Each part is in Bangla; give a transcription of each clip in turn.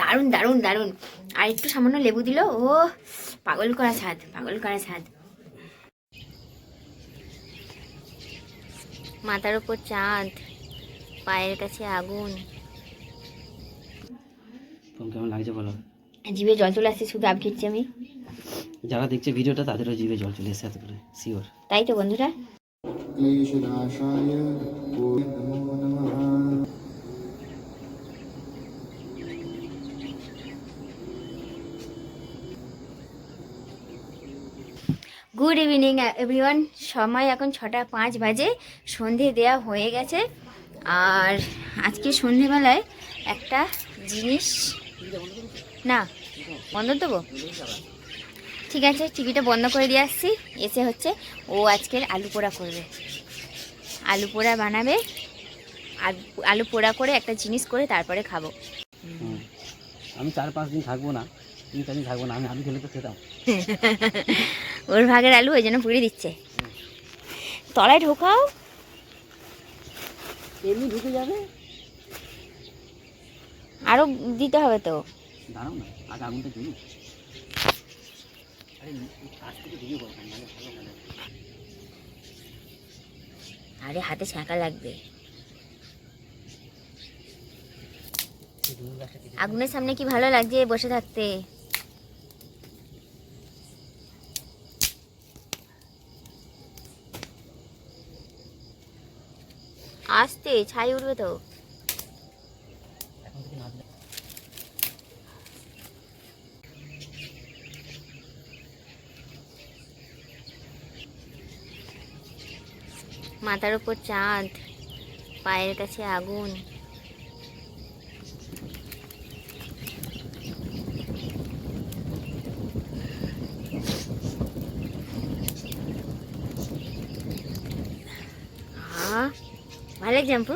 দারুণ দারুণ দারুণ। আর একটু সামান্য লেবু দিল। ও পাগল করা স্বাদ পাগল করা স্বাদ মাথার ওপর চাঁদ পায়ের কাছে আগুন। কেমন লাগছে বলো? জিভে জল চলে আসছে শুধু আব আমি। যারা দেখছে ভিডিওটা তাদেরও জিভে জল চলে এসে এত করে শিওর তাই তো বন্ধুরা। গুড ইভিনিং এভরিওয়ান সময় এখন ছটা পাঁচ বাজে। সন্ধে দেয়া হয়ে গেছে। আর আজকে সন্ধেবেলায় একটা জিনিস না বন্ধ দেবো ঠিক আছে টিভিটা বন্ধ করে দিয়ে আসছি। এসে হচ্ছে ও আজকের আলু পোড়া করবে। আলু পোড়া বানাবে। আলু- আলু পোড়া করে একটা জিনিস করে তারপরে খাব। আমি চার পাঁচ দিন থাকব না। তিন চার দিন থাকব না। আমি আলু খেলে তো খেতাম। ওর ভাগের আলু ওই জন্য পুড়ে দিচ্ছে। তলায় ঢোকাও। এমনি ঢুকে যাবে? আরও দিতে হবে তো। দাঁড়াও না আগে আগুনটা জ্বলুক আরে আরে হাতে ছ্যাঁকা লাগবে। আগুনের সামনে কি ভালো লাগছে বসে থাকতে? আসতে ছাই উঠবে তো। মাথার ওপর চাঁদ পায়ের কাছে আগুন। লাগছে জাম্পু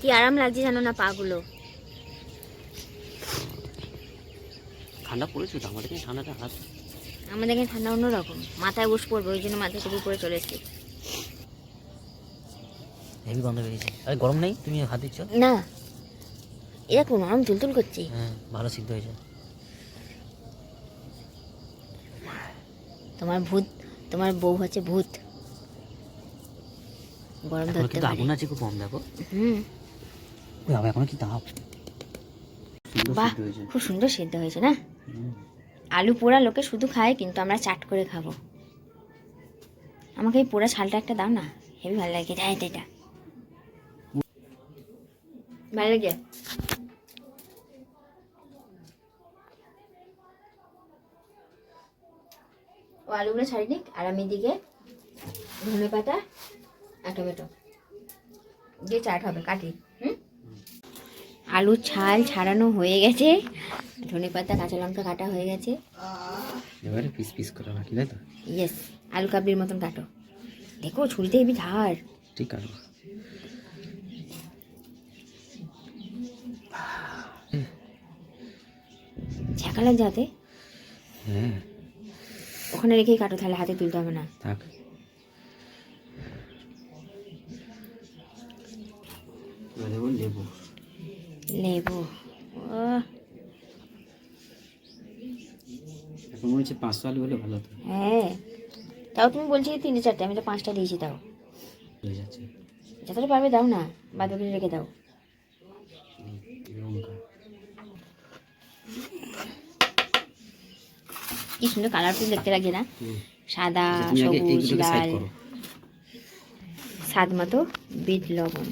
কি আরাম লাগছে জানো না পাগুলো? ঠান্ডা পড়েছে তো আমাদের এখানে ঠান্ডাটা হাত। আমাদের এখানে ঠান্ডা অন্যরকম মাথায় বস পড়বে ওই জন্য মাথায় টুপি পরে চলে এসেছি। হেভি গন্ধ বেরিয়েছে আরে গরম নেই? তুমি হাত দিচ্ছ? না। এরকম নরম তুলতুল করছি। হ্যাঁ ভালো সিদ্ধ হয়েছে। তোমার ভূত তোমার বউ হচ্ছে ভূত। গরম ধরতে পারে। আগুন আছে খুব কম দেখো। হুম। ওই আবার এখনও কি তাপ বাহ খুব সুন্দর সিদ্ধ হয়েছে না? আলু পোড়া লোকে শুধু খায় কিন্তু আমরা চাট করে খাব। আমাকে এই পোড়া ছালটা একটা দাও না হেবি ভালো লাগে এটা এটা এটা। ভালো লাগে? ও আলুগুলো ছাড়ি নিক আর আমি দিকে ধনে পাতা আর টমেটো। দিয়ে চাট হবে কাটি। হুম? আলুর ছাল ছাড়ানো হয়ে গেছে। ধনে পাতা কাঁচা লঙ্কা কাটা হয়ে গেছে। এবারে পিস পিস করা বাকি তাই তো? ইয়েস আলু কাবলির মতন কাটো। দেখো ছুরিতে হেবি ধার ঠিক আছে। ছ্যাঁকা যাতে। হ্যাঁ। ওখানে রেখেই কাটো তাহলে হাতে তুলতে হবে না। থাক। লেবু। লেবু। ও এখন মনে হচ্ছে পাঁচশো আলু হলে ভালো হতো। হ্যাঁ। তাও তুমি বলছি তিনটে চারটে আমি তো পাঁচটা দিয়েছি তাও। হয়ে যাচ্ছে। যতটা পারবে দাও না বাদ বাকি রেখে দাও। কি সুন্দর কালারফুল দেখতে লাগছে না? সাদা আচ্ছা, সবুজ লাল। স্বাদ মতো বিট লবণ।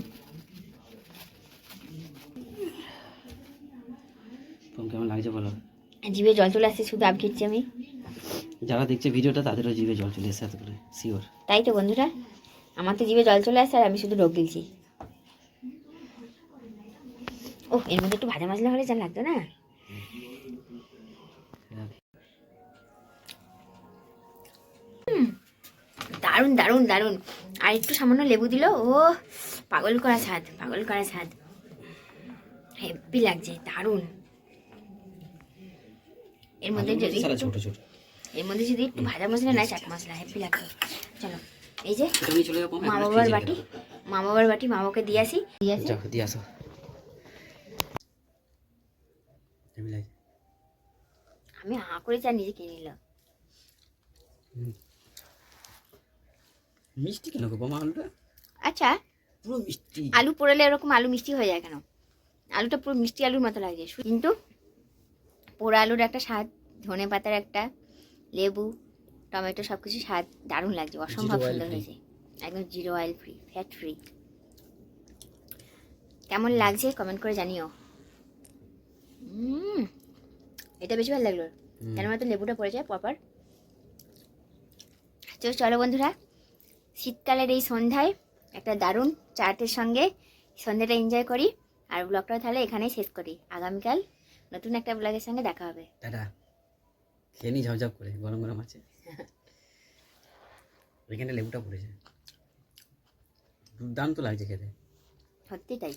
তোমার কেমন লাগছে বলো? জিভে জল চলে আসছে শুধু আব ঘিরছি আমি। যারা দেখছে ভিডিওটা তাদেরও জিভে জল চলে এসে এত করে শিওর তাই তো বন্ধুরা আমার তো জিভে জল চলে আসছে আর আমি শুধু ঢোক গিলছি। ও এর মধ্যে একটু ভাজা মশলা হলে যা লাগতো না? দারুণ দারুণ দারুণ। আর একটু সামান্য লেবু দিল ও পাগল করা স্বাদ পাগল করা স্বাদ। হেভি লাগছে দারুণ। এর মধ্যে যদি ছোট ছোট। এর মধ্যে যদি একটু ভাজা মশলা নাই চাট মশলা হেভি চলো এই যে এটা চলে যাব মা বাবার বাটি মা বাবার বাটি মা বাবাকে দিয়ে আসি। দিয়ে আসি? যাও দিয়ে আসো। আমি হাঁ করে চা নিজে কিনে নিলাম। মিষ্টি কেন গো আলুটা? আচ্ছা পুরো মিষ্টি। আলু পোড়ালে এরকম আলু মিষ্টি হয়ে যায় কেন? আলুটা পুরো মিষ্টি আলুর মতো লাগে কিন্তু পোড়া আলুর একটা স্বাদ ধনে পাতার একটা লেবু টমেটো সব কিছু স্বাদ দারুণ লাগছে অসম্ভব সুন্দর হয়েছে। একদম zero oil free fat free কেমন লাগছে কমেন্ট করে জানিও। এটা বেশি ভালো লাগল। কেন তো লেবুটা পড়ে যায় পরপর তো চলো বন্ধুরা শীতকালের এই সন্ধ্যায় একটা দারুণ চাটের সঙ্গে সন্ধ্যাটা এনজয় করি আর ব্লগটা তাহলে এখানেই শেষ করি। আগামীকাল নতুন একটা ব্লগের সঙ্গে দেখা হবে। টাটা। খেয়ে নি ঝপঝপ করে গরম গরম আছে। ওইখানে লেবুটা পড়েছে। দুর্দান্ত লাগছে খেতে। সত্যি তাই।